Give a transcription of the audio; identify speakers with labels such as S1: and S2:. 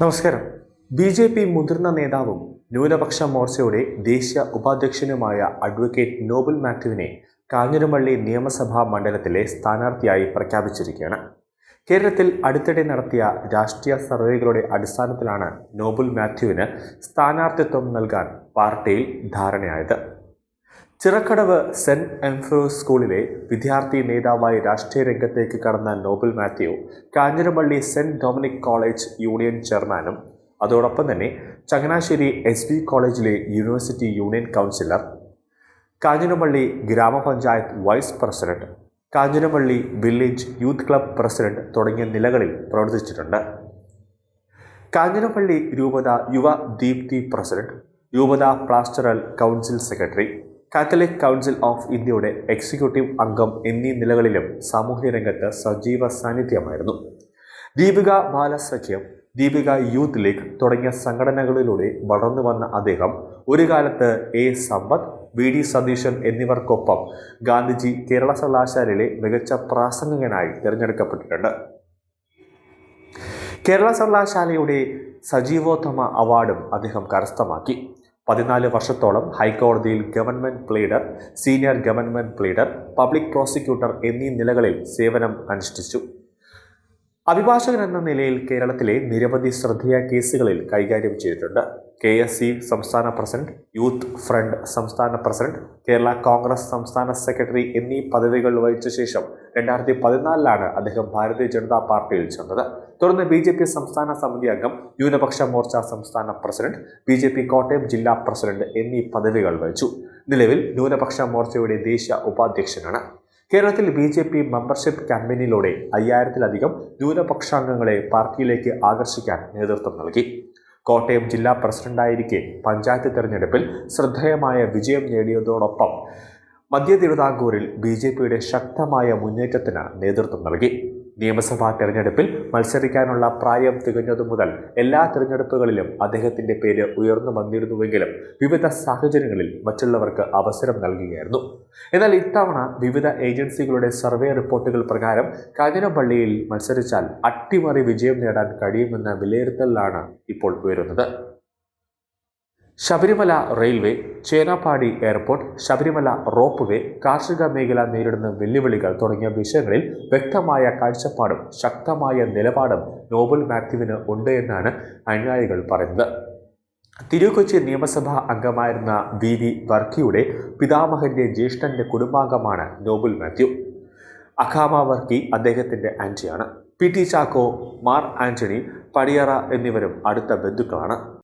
S1: നമസ്കാരം. B J P മുതിർന്ന നേതാവും ന്യൂനപക്ഷ മോർച്ചയുടെ ദേശീയ ഉപാധ്യക്ഷനുമായ അഡ്വക്കേറ്റ് നോബൽ മാത്യുവിനെ കാഞ്ഞിരമള്ളി നിയമസഭാ മണ്ഡലത്തിലെ സ്ഥാനാർത്ഥിയായി പ്രഖ്യാപിച്ചിരിക്കുകയാണ്. കേരളത്തിൽ അടുത്തിടെ നടത്തിയ രാഷ്ട്രീയ സർവേകളുടെ അടിസ്ഥാനത്തിലാണ് നോബൽ മാത്യുവിന് സ്ഥാനാർത്ഥിത്വം നൽകാൻ പാർട്ടിയിൽ ധാരണയായത്. ചിറക്കടവ് സെന്റ് ആൻഫ്രോസ് സ്കൂളിലെ വിദ്യാർത്ഥി നേതാവായി രാഷ്ട്രീയ രംഗത്തേക്ക് കടന്ന Nobel Mathew Kanjirappally saint Dominic college union ചെയർമാനും അതോടൊപ്പം തന്നെ ചങ്ങനാശ്ശേരി എസ് ബി കോളേജിലെ യൂണിവേഴ്സിറ്റി യൂണിയൻ കൗൺസിലർ കാഞ്ഞിരപ്പള്ളി ഗ്രാമപഞ്ചായത്ത് vice president Kanjirappally village youth club president തുടങ്ങിയ നിലകളിൽ പ്രവർത്തിച്ചിട്ടുണ്ട്. കാഞ്ഞിരപ്പള്ളി രൂപത യുവ ദീപ്തി പ്രസിഡന്റ് രൂപത pastoral council secretary Catholic council of ഇന്ത്യയുടെ എക്സിക്യൂട്ടീവ് അംഗം എന്നീ നിലകളിലും സാമൂഹ്യ രംഗത്ത് സജീവ സാന്നിധ്യമായിരുന്നു. ദീപിക ബാലസഖ്യം ദീപിക യൂത്ത് ലീഗ് തുടങ്ങിയ സംഘടനകളിലൂടെ വളർന്നു വന്ന അദ്ദേഹം ഒരു കാലത്ത് A Sampath V D Satheesan എന്നിവർക്കൊപ്പം ഗാന്ധിജി കേരള സർവകലാശാലയിലെ മികച്ച പ്രാസംഗികനായി തിരഞ്ഞെടുക്കപ്പെട്ടിട്ടുണ്ട്. കേരള സർവകലാശാലയുടെ സജീവോത്തമ അവാർഡും അദ്ദേഹം കരസ്ഥമാക്കി. പതിനാല് വർഷത്തോളം ഹൈക്കോടതിയിൽ government pleader senior government pleader public prosecutor എന്നീ നിലകളിൽ സേവനം അനുഷ്ഠിച്ചു. അഭിഭാഷകൻ എന്ന നിലയിൽ കേരളത്തിലെ നിരവധി ശ്രദ്ധേയ കേസുകളിൽ കൈകാര്യം ചെയ്തിട്ടുണ്ട്. കെ എസ് സി സംസ്ഥാന പ്രസിഡന്റ് യൂത്ത് ഫ്രണ്ട് സംസ്ഥാന പ്രസിഡന്റ് കേരള കോൺഗ്രസ് സംസ്ഥാന സെക്രട്ടറി എന്നീ പദവികൾ വഹിച്ച ശേഷം രണ്ടായിരത്തി പതിനാലിലാണ് അദ്ദേഹം ഭാരതീയ ജനതാ പാർട്ടിയിൽ ചേർന്നത്. തുടർന്ന് ബി ജെ പി സംസ്ഥാന സമിതി അംഗം ന്യൂനപക്ഷ മോർച്ച സംസ്ഥാന president B J P Kottayam ജില്ലാ പ്രസിഡന്റ് എന്നീ പദവികൾ വഹിച്ചു. നിലവിൽ ന്യൂനപക്ഷ മോർച്ചയുടെ ദേശീയ ഉപാധ്യക്ഷനാണ്. കേരളത്തിൽ ബി ജെ പി മെമ്പർഷിപ്പ് ക്യാമ്പയിനിലൂടെ അയ്യായിരത്തിലധികം ന്യൂനപക്ഷാംഗങ്ങളെ പാർട്ടിയിലേക്ക് ആകർഷിക്കാൻ നേതൃത്വം നൽകി. കോട്ടയം ജില്ലാ പ്രസിഡന്റായിരിക്കെ പഞ്ചായത്ത് തെരഞ്ഞെടുപ്പിൽ ശ്രദ്ധേയമായ വിജയം നേടിയതോടൊപ്പം മധ്യ തിരുവിതാംകൂറിൽ ബി ജെ പിയുടെ ശക്തമായ മുന്നേറ്റത്തിന് നേതൃത്വം നൽകി. നിയമസഭാ തെരഞ്ഞെടുപ്പിൽ മത്സരിക്കാനുള്ള പ്രായം തികഞ്ഞതു മുതൽ എല്ലാ തെരഞ്ഞെടുപ്പുകളിലും അദ്ദേഹത്തിന്റെ പേര് ഉയർന്നു വന്നിരുന്നുവെങ്കിലും വിവിധ സാഹചര്യങ്ങളിൽ മറ്റുള്ളവർക്ക് അവസരം നൽകുകയായിരുന്നു എന്നാൽ ഇത്തവണ വിവിധ ഏജൻസികളുടെ സർവേ റിപ്പോർട്ടുകൾ പ്രകാരം കാഞ്ഞിരപ്പള്ളിയിൽ മത്സരിച്ചാൽ അട്ടിമറി വിജയം നേടാൻ കഴിയുമെന്ന വിലയിരുത്തലാണ് ഇപ്പോൾ ഉയരുന്നത്. Sabarimala railway Chenappady airport Sabarimala ropeway കാർഷിക മേഖല നേരിടുന്ന വെല്ലുവിളികൾ തുടങ്ങിയ വിഷയങ്ങളിൽ വ്യക്തമായ കാഴ്ചപ്പാടും ശക്തമായ നിലപാടും നോബൽ മാത്യുവിന് ഉണ്ട് എന്നാണ് അനുയായികൾ പറയുന്നത്. തിരുക്കൊച്ചി നിയമസഭാ അംഗമായിരുന്ന വി. വി. വർക്കിയുടെ പിതാമഹന്റെ ജ്യേഷ്ഠന്റെ കുടുംബാംഗമാണ് നോബൽ മാത്യു. അഖാമ വർക്കി അദ്ദേഹത്തിന്റെ ആന്റിയാണ് പി. ടി ചാക്കോ മാർ ആന്റണി പടിയറ എന്നിവരും അടുത്ത ബന്ധുക്കളാണ്.